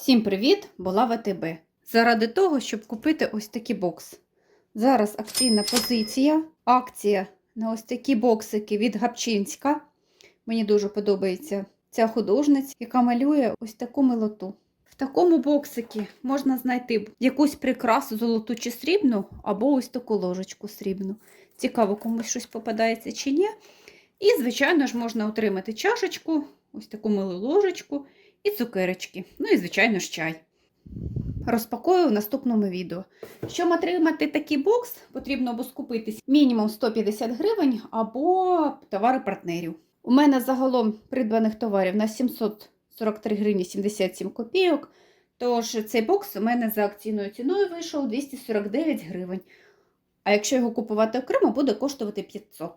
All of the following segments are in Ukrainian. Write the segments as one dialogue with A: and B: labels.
A: Всім привіт! Була ВТБ. Заради того, щоб купити ось такий бокс. Зараз акційна позиція, акція на ось такі боксики від Гапчинська. Мені дуже подобається ця художниця, яка малює ось таку милоту. В такому боксикі можна знайти якусь прикрасу золоту чи срібну, або ось таку ложечку срібну. Цікаво, комусь щось попадається чи ні. І, звичайно ж, можна отримати чашечку, ось таку милу ложечку і цукерочки. Ну і, звичайно ж, чай. Розпакую в наступному відео. Щоб отримати такий бокс, потрібно або скупитись мінімум 150 гривень або товари партнерів. У мене загалом придбаних товарів на 743 гривні 77 копійок. Тож цей бокс у мене за акційною ціною вийшов 249 гривень. А якщо його купувати окремо, буде коштувати 500.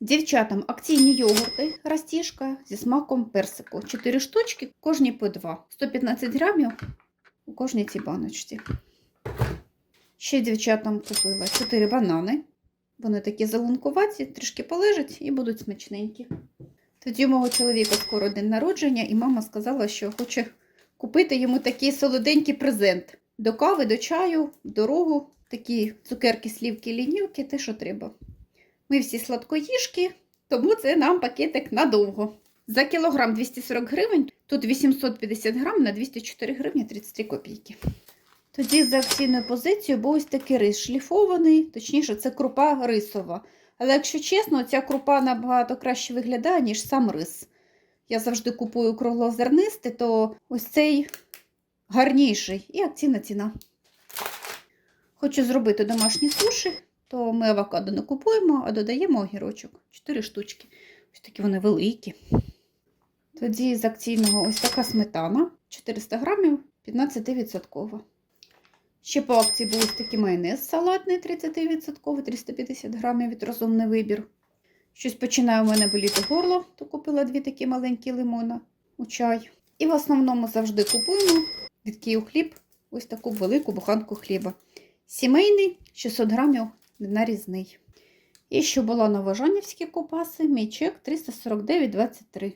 A: Дівчатам акційні йогурти растіжка зі смаком персику. 4 штучки, кожні по 2. 115 грамів у кожній цій баночці. Ще дівчатам купила 4 банани. Вони такі залункуваті, трішки полежать і будуть смачненькі. Тоді у мого чоловіка скоро день народження, і мама сказала, що хоче купити йому такий солоденький презент. До кави, до чаю, в дорогу, такі цукерки, слівки, лінівки, те, що треба. Ми всі сладкоїжки, тому це нам пакетик надовго. За кілограм 240 гривень, тут 850 грам на 204 гривні 33 копійки. Тоді за акційною позицією був ось такий рис шліфований, точніше, це крупа рисова. Але якщо чесно, ця крупа набагато краще виглядає, ніж сам рис. Я завжди купую круглозернистий, то ось цей гарніший і акційна ціна. Хочу зробити домашні суші, то ми авокадо не купуємо, а додаємо огірочок. 4 штучки. Ось такі вони великі. Тоді з акційного ось така сметана 400 грамів, 15%. Ще по акції був ось такий майонез салатний 30%, 350 грамів від розумний вибір. Щось починає у мене боліти горло, то купила дві такі маленькі лимона у чай. І в основному завжди купуємо від Київ хліб ось таку велику буханку хліба. Сімейний 600 грамів нарізний. І що була новожанівські купаси, мій чек 349,23.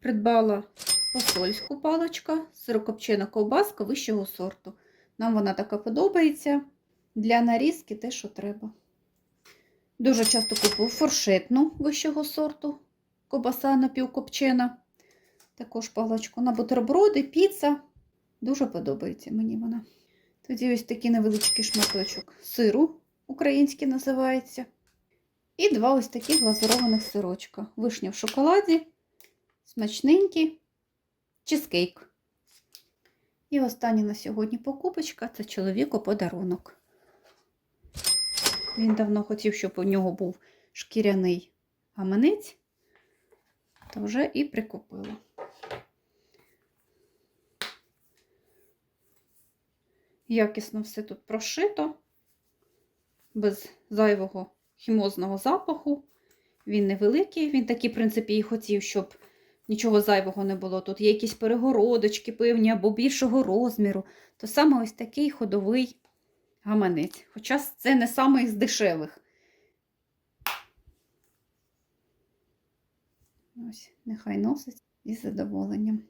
A: Придбала посольську паличка, сирокопчена ковбаска вищого сорту. Нам вона така подобається. Для нарізки те, що треба. Дуже часто купую форшетну вищого сорту, ковбаса напівкопчена. Також паличку на бутерброди, піца. Дуже подобається мені вона. Тоді ось такий невеличкий шматочок сиру, український називається. І два ось таких глазурованих сирочка. Вишня в шоколаді, смачненький чизкейк. І остання на сьогодні покупочка це чоловіку подарунок. Він давно хотів, щоб у нього був шкіряний гаманець, то вже і прикупила. Якісно все тут прошито, без зайвого хімозного запаху. Він невеликий, він такий, в принципі, і хотів, щоб нічого зайвого не було. Тут є якісь перегородочки певні або більшого розміру. То саме ось такий ходовий гаманець. Хоча це не самий з дешевих. Ось, нехай носить із задоволенням.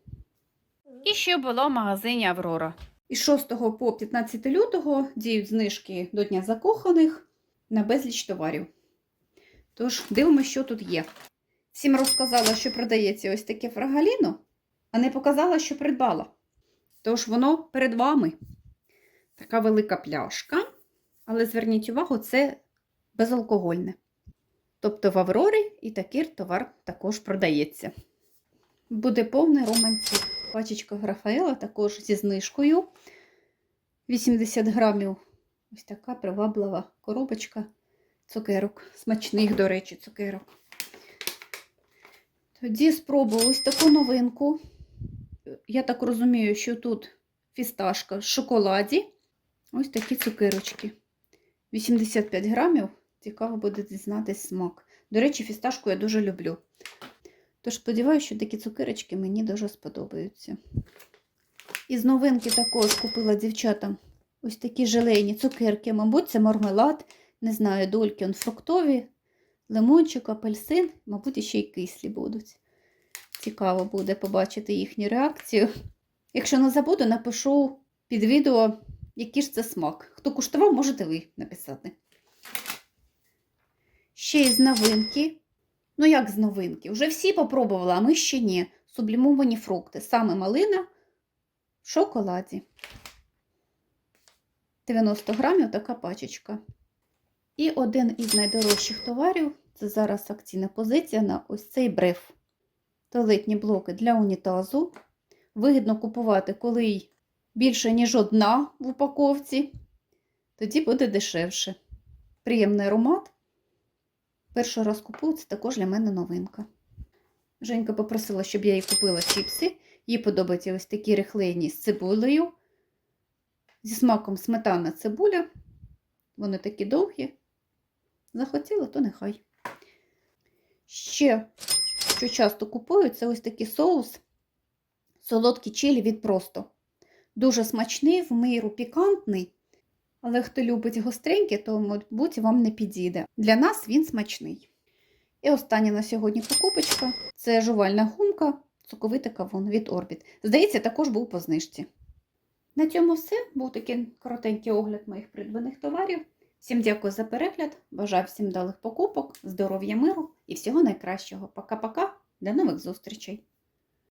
A: І ще було в магазині Аврора. Із 6 по 15 лютого діють знижки до Дня закоханих на безліч товарів. Тож, дивимося, що тут є. Всім розказала, що продається ось таке фрагаліно, а не показала, що придбала. Тож воно перед вами. Така велика пляшка. Але зверніть увагу, це безалкогольне. Тобто в Аврорі і такий товар також продається. Буде повний романців. Пачечка Рафаела також зі знижкою. 80 грамів. Ось така приваблива коробочка цукерок. Смачних, до речі, цукерок. Тоді спробую ось таку новинку. Я так розумію, що тут фісташка в шоколаді. Ось такі цукерочки. 85 грамів. Цікаво буде дізнатись смак. До речі, фісташку я дуже люблю. Тож сподіваюся, що такі цукерочки мені дуже сподобаються. Із новинки також купила дівчатам ось такі желейні цукерки. Мабуть, це мармелад. Не знаю, дольки он фруктові, лимончик, апельсин, мабуть, ще й кислі будуть. Цікаво буде побачити їхню реакцію. Якщо не забуду, напишу під відео, який ж це смак. Хто куштував, можете ви написати. Ще із новинки. Ну, як з новинки? Вже всі попробували, а ми ще ні. Сублімовані фрукти. Саме малина в шоколаді. 90 грамів така пачечка. І один із найдорожчих товарів це зараз акційна позиція на ось цей бреф. Туалетні блоки для унітазу. Вигідно купувати, коли більше, ніж одна в упаковці. Тоді буде дешевше. Приємний аромат. Перший раз купую, це також для мене новинка. Женька попросила, щоб я їй купила чіпси. Їй подобаються ось такі рихлені з цибулею. Зі смаком сметана цибуля. Вони такі довгі. Захотіла, то нехай. Ще, що часто купую, це ось такий соус солодкий чилі від просто. Дуже смачний, в миру пікантний. Але хто любить гостреньке, то, мабуть, вам не підійде. Для нас він смачний. І остання на сьогодні покупочка це жувальна гумка, соковитий кавун від Orbit. Здається, також був по знижці. На цьому все. Був такий коротенький огляд моїх придбаних товарів. Всім дякую за перегляд. Бажаю всім далих покупок, здоров'я, миру і всього найкращого. Пока-пока, до нових зустрічей!